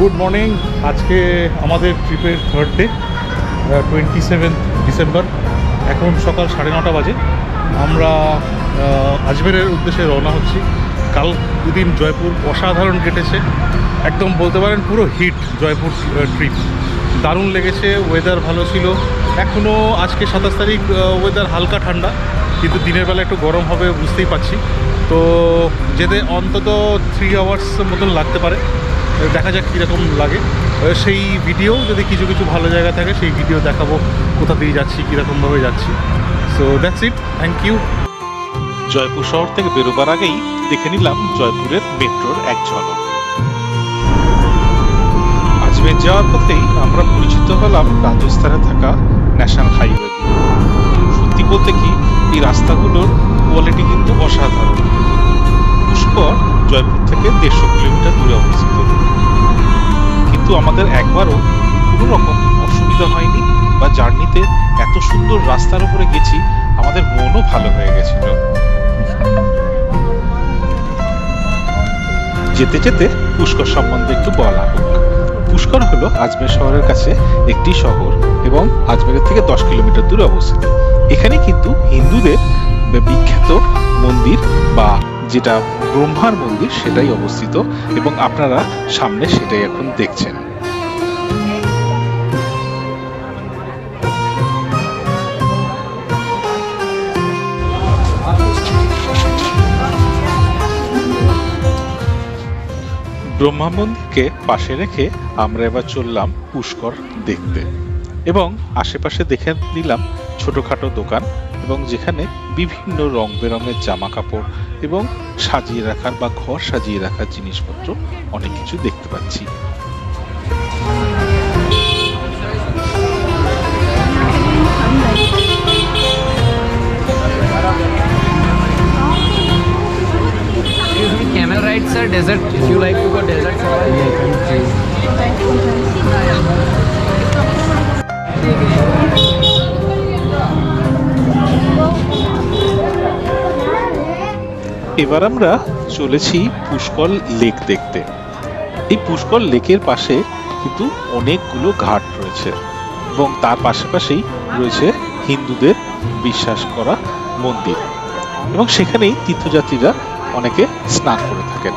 Good morning. আজকে আমাদের ট্রিপের third day twenty seventh December এখন সকাল সাড়ে নটা বাজে। আমরা আজমেরের উদ্দেশ্যে রওনা হচ্ছি। কাল দুদিন জয়পুর অসাধারণ কেটেছে। একদম বলতে পারেন পুরো হিট জয়পুর ট্রিপ দারুণ লেগেছে ওয়েদার ভালো ছিল। এখনও আজকে সাতাশ তারিখ ওয়েদার হালকা ঠান্ডা, কিন্তু দিনের বেলা একটু গরম হবে বুঝতেই পারছি। তো যেতে অন্তত থ্রি আওয়ার্স মতন লাগতে পারে। দেখা যাক কীরকম লাগে। সেই ভিডিও যদি কিছু কিছু ভালো জায়গা থাকে, সেই ভিডিও দেখাবো, কোথা দিয়ে যাচ্ছি, কীরকমভাবে যাচ্ছি। So that's it thank you Jaipur শহর থেকে বেরোবার আগেই দেখে নিলাম জয়পুরের মেট্রোর এক ঝলক। আজমের যাওয়ার পথেই আমরা পরিচিত হলাম রাজস্থানে থাকা ন্যাশনাল হাইওয়ে সত্যি বলতে কি, এই রাস্তাগুলোর কোয়ালিটি কিন্তু অসাধারণ। পুষ্কর জয়পুর থেকে দেড়শো কিলোমিটার দূরে অবস্থিত। কিন্তু আমাদের একবারও কোনো রকম অসুবিধা হয়নি বা জার্নিতে এত সুন্দর রাস্তার উপরে গেছি, আমাদের মনও ভালো হয়ে গেছিল। যেতে যেতে পুষ্কর সম্বন্ধে একটু বলা হোক। পুষ্কর হলো আজমের শহরের কাছে একটি শহর এবং আজমেরের থেকে দশ কিলোমিটার দূরে অবস্থিত। এখানে কিন্তু হিন্দুদের বিখ্যাত মন্দির বা যেটা ব্রহ্মার মন্দির, সেটাই অবস্থিত এবং আপনারা সামনে সেটাই এখন দেখছেন। ব্রহ্মা মন্দিরকে পাশে রেখে আমরা এবার চললাম পুষ্কর দেখতে। এবং আশেপাশে দেখে নিলাম ছোটখাটো দোকান। এবং যেখানে বিভিন্ন রং বেরঙের জামা কাপড় এবং সাজিয়ে রাখার বা ঘর সাজিয়ে রাখার জিনিসপত্র অনেক কিছু দেখতে পাচ্ছি Camel rides are desert. If you like to go desert safari. এবার আমরা চলেছি পুষ্কল লেক দেখতে। এই পুষ্কল লেকের পাশে কিন্তু অনেকগুলো ঘাট রয়েছে এবং তার পাশাপাশি রয়েছে হিন্দুদের বিশ্বাস করা মন্দির এবং সেখানেই তীর্থযাত্রীরা অনেকে স্নান করে থাকেন।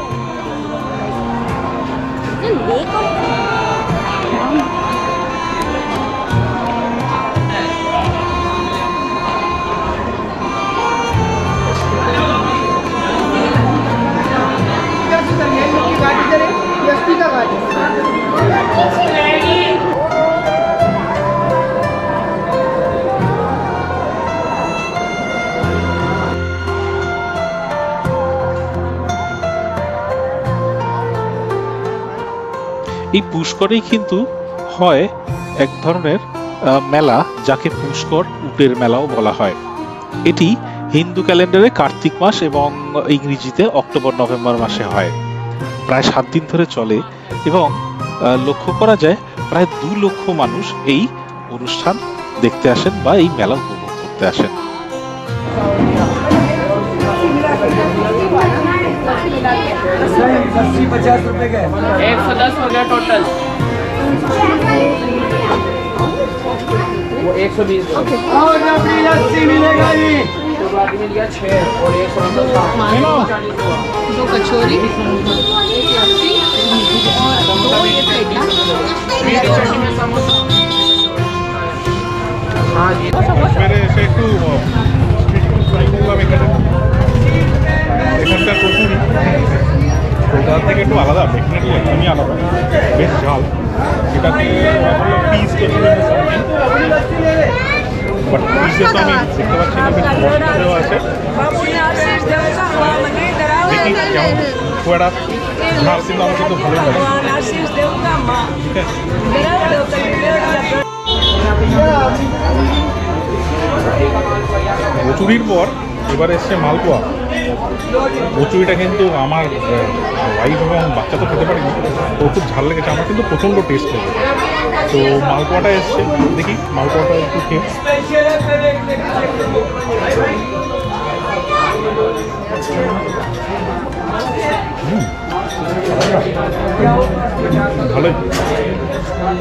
এই পুষ্করেই কিন্তু হয় এক ধরনের মেলা যাকে পুষ্কর উটের মেলাও বলা হয়। এটি হিন্দু ক্যালেন্ডারে কার্তিক মাস এবং ইংরেজিতে অক্টোবর, নভেম্বর মাসে হয়। প্রায় সাত দিন ধরে চলে এবং লক্ষ্য করা যায় প্রায় দু লক্ষ মানুষ এই অনুষ্ঠান দেখতে আসেন বা এই মেলা উপভোগ করতে আসেন। अस्सी पचास रुपए का एक सौ दस हो गया टोटल वो एक सौ बीस और अपनी लस्सी मिलेगा जी। दो कचौरी। हाँ जी। मेरे से टू स्ट्रीट में करें এখানকার কচুরি, কলকাতা থেকে একটু আলাদা ডেফিনেটলি একদমই আলাদা। বেশ ঝাল। এটাকে পিস আমি দেখতে পাচ্ছি আছে। দেখি কচুরির পর এবার এসছে মালপোয়া। কচুরিটা কিন্তু আমার ওয়াইফ এবং বাচ্চা তো খেতে পারিনি। তো খুব ঝাল লেগেছে, আমার কিন্তু প্রচণ্ড টেস্ট লেগেছে। তো মালপোয়াটা এসছে, দেখি মালপোয়াটা একটু খেয়ে। ভালোই।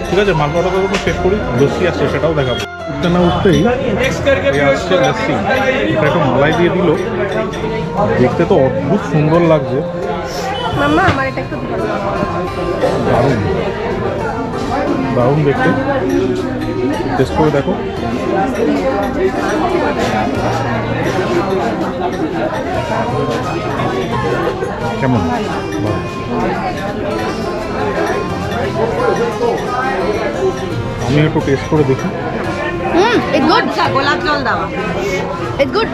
ঠিক আছে, মালপোয়াটা তো শেষ করি, লস্যি আসছে সেটাও দেখাবো। উঠতে না উঠতেই আসছে লস্যি এটা একটু মালাই দিয়ে দিল। দেখতে তো অদ্ভুত সুন্দর লাগছে। মাম্মা আমার এটা একটু দারুণ। দারুণ দেখতে। টেস্ট করে দেখো। কেমন? আমি একটু টেস্ট করে দেখি। হুম ইট গুড গোলাপ জল দাও। ইট গুড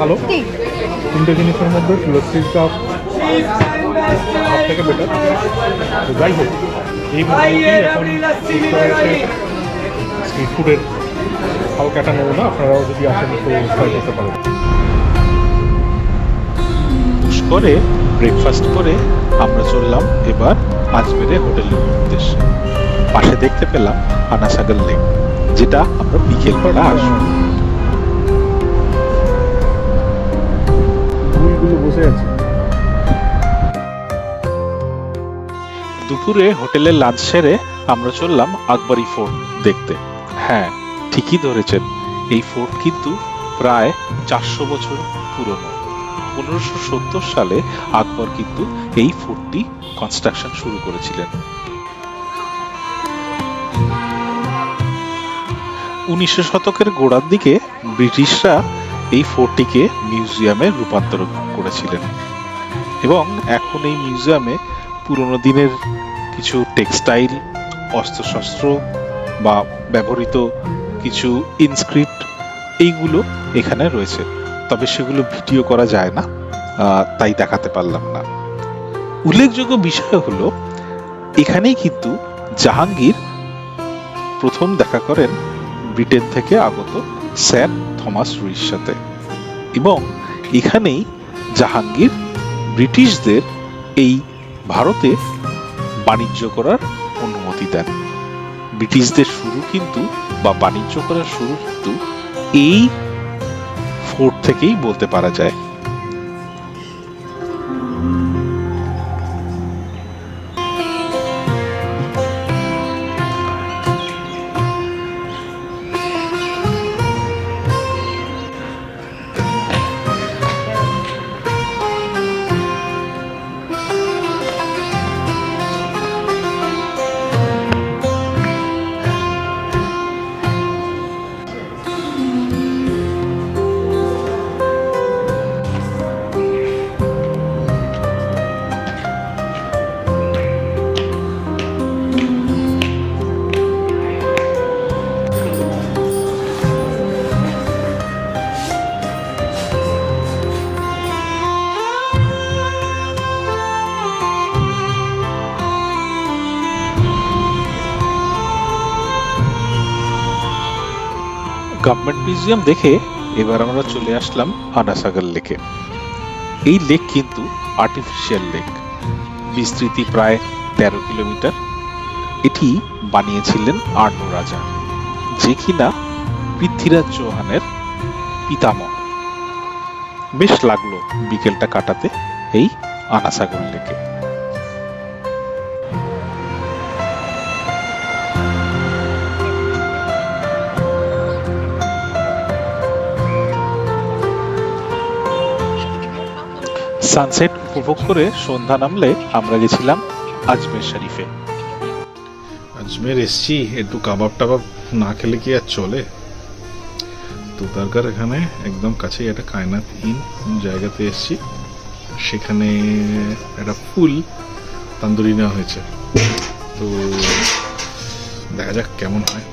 ভালো তিনটে জিনিসের মধ্যে লস্যিটা সব থেকে বেটার তো যাই হোক এই মোটামুটি এখন স্ট্রিট ফুডের হালকাটা নেব না আপনারাও যদি আসেন তো ট্রাই করতে পারেন। পুষ্করে ব্রেকফাস্ট করে আমরা চললাম এবার আজমেরে হোটেলের উদ্দেশ্যে। পাশে দেখতে পেলাম আনাসাগর লেক যেটা আমরা বিকেল বিকেলবেলা আসব। ফুলগুলো বসে আছে। দুপুরে হোটেলে লাঞ্চ সেরে আমরা চললাম আকবরী ফোর্ট দেখতে। হ্যাঁ ঠিকই ধরেছেন এই ফোর্ট কিন্তু প্রায় চারশো বছর পুরনো। পনেরোশো সালে আকবর কিন্তু এই ফোর্টটি কনস্ট্রাকশন শুরু করেছিলেন। উনিশশো শতকের গোড়ার দিকে ব্রিটিশরা এই ফোর্টটিকে মিউজিয়ামে রূপান্তর করেছিলেন এবং এখন এই মিউজিয়ামে পুরনো দিনের কিছু টেক্সটাইল অস্ত্রশস্ত্র বা ব্যবহৃত কিছু ইনস্ক্রিপ্ট এইগুলো এখানে রয়েছে। তবে সেগুলো ভিডিও করা যায় না তাই দেখাতে পারলাম না। উল্লেখযোগ্য বিষয় হলো, এখানেই কিন্তু জাহাঙ্গীর প্রথম দেখা করেন ব্রিটেন থেকে আগত স্যার থমাস রুইর সাথে। এবং এখানেই জাহাঙ্গীর ব্রিটিশদের এই ভারতে বাণিজ্য করার অনুমতি দেন। ব্রিটিশদের শুরু কিন্তু, বা বাণিজ্য করার শুরু কিন্তু এই ফোর্ট থেকেই বলতে পারা যায়। গভর্নমেন্ট মিউজিয়াম দেখে এবার আমরা চলে আসলাম আনাসাগর লেকে। এই লেক কিন্তু আর্টিফিশিয়াল লেক বিস্তৃতি প্রায় তেরো কিলোমিটার। এটি বানিয়েছিলেন আর্নো রাজা, যে কিনা পৃথ্বীরাজ চৌহানের পিতামহ। বেশ লাগল বিকেলটা কাটাতে এই আনাসাগর লেকে। সানসেট উপভোগ করে সন্ধ্যা নামলে আমরা গেছিলাম আজমের শরীফে। আজমের এসছি একটু কাবাব টাবাব না খেলে কি আর চলে? তো দরকার এখানে একদম কাছেই একটা কায়নাতহীন জায়গাতে এসছি। সেখানে একটা ফুল তান্দুরি নেওয়া হয়েছে। তো দেখা যাক কেমন হয়।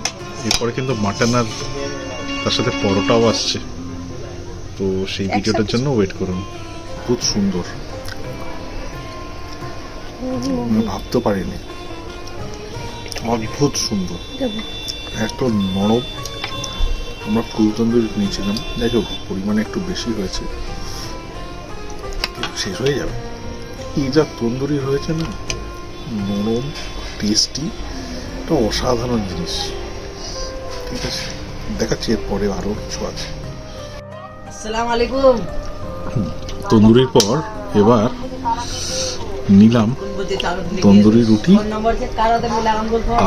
এরপরে কিন্তু মাটন আর তার সাথে পরোটাও আসছে। তো সেই ভিডিওটার জন্য ওয়েট করুন। খুব সুন্দর। ভাবতে পারিনি। অদ্ভুত সুন্দর। এত নরম। আমরা ফুল তন্দুরি নিয়েছিলাম। হোক, পরিমাণে একটু বেশি হয়েছে। শেষ হয়ে যাবে। এই যা তন্দুরি হয়েছে না। নরম টেস্টি একটা অসাধারণ জিনিস। ঠিক আছে। দেখাচ্ছি এরপরে আরও কিছু আছে। আসসালামু আলাইকুম। তন্দুরির পর এবার নিলাম তন্দুরি রুটি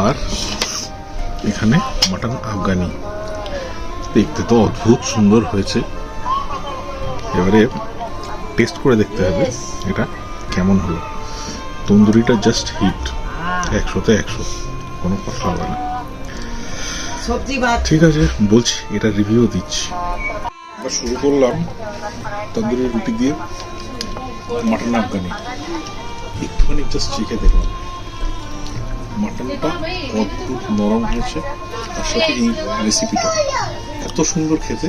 আর এখানে মাটন আফগানি। দেখতে তো অদ্ভুত সুন্দর হয়েছে। এবারে টেস্ট করে দেখতে হবে এটা কেমন হলো। তন্দুরিটা জাস্ট হিট একশোতে একশো কোনো কথা হবে না। ঠিক আছে বলছি এটা রিভিউ দিচ্ছি। আমরা শুরু করলাম তন্দুরি রুটি দিয়ে মাটন আফগানি। একটুখানি জাস্ট চেখে দেখলাম। মাটনটা অদ্ভুত নরম হয়েছে তার সাথে এই রেসিপিটা এত সুন্দর খেতে।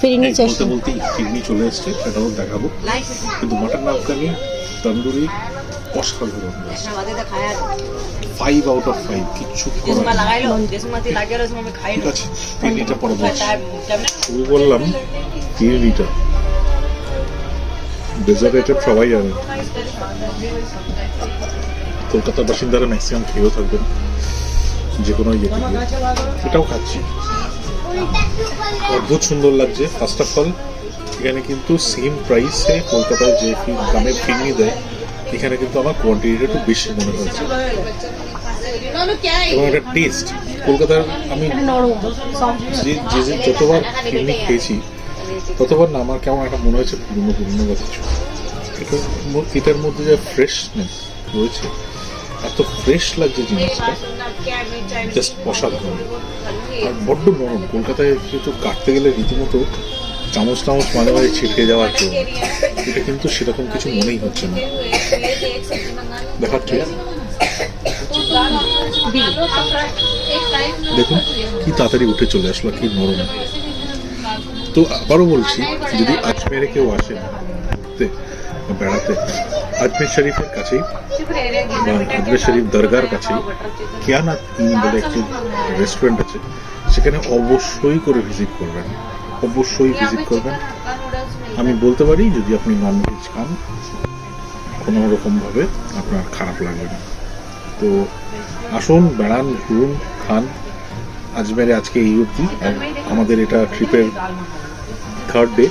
ফিরিনি বলতে বলতেই কিডনি চলে এসছে সেটাও দেখাবো। কিন্তু মাটন আফগানি তন্দুরি অসাধারণ ফাইভ আউট অফ ফাইভ কিচ্ছু ঠিক বললাম তেল তিন লিটার। ডেজার্ট আইটেম সবাই জানে। কলকাতার বাসিন্দারা ম্যাক্সিমাম খেয়েও থাকবেন যে কোনো ইয়ে এটাও খাচ্ছি। অদ্ভুত সুন্দর লাগছে। ফার্স্ট অফ অল এখানে কিন্তু সেম প্রাইসে কলকাতায় যে দামে ফিরনি দেয় এখানে কিন্তু আমার কোয়ান্টিটিটা একটু বেশি মনে হয়েছে। এবং একটা টেস্ট কলকাতার আমি যে যে যতবার ফিরনি খেয়েছি ততবার না আমার কেমন একটা মনে হয়েছে পুরনো পুরনো বা কিছু। এটার এটার মধ্যে যে ফ্রেশনেস রয়েছে এত ফ্রেশ লাগছে জিনিসটা জাস্ট অসাধারণ। আর বড্ড নরম। কলকাতায় কিন্তু কাটতে গেলে রীতিমতো চামচ টামচ মাঝে মাঝে ছিটকে যাওয়ার জন্য। এটা কিন্তু সেরকম কিছু মনেই হচ্ছে না। দেখাচ্ছে দেখুন, কি তাড়াতাড়ি উঠে চলে আসলো, কি নরম। তো আবারও বলছি, যদি আজমেরে কেউ ঘুরতে বেড়াতে, আজমের শরীফের কাছেই বা আজমের শরীফ দরগার কাছেই কিয়ানাথ বলে একটি রেস্টুরেন্ট আছে, সেখানে অবশ্যই করে ভিজিট করবেন। অবশ্যই ভিজিট করবেন। আমি বলতে পারি যদি আপনি নন ভেজ খান কোনো রকমভাবে আপনার খারাপ লাগবে না। তো আসুন বেড়ান ঘুরুন খান। আজমেরে আজকে এই অবধি। আমাদের এটা ট্রিপের থার্ড ডে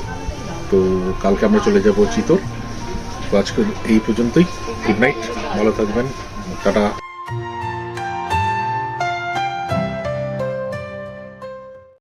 তো কালকে আমরা চলে যাব চিতর। তো আজকে এই পর্যন্তই। গুড নাইট ভালো থাকবেন। টাটা।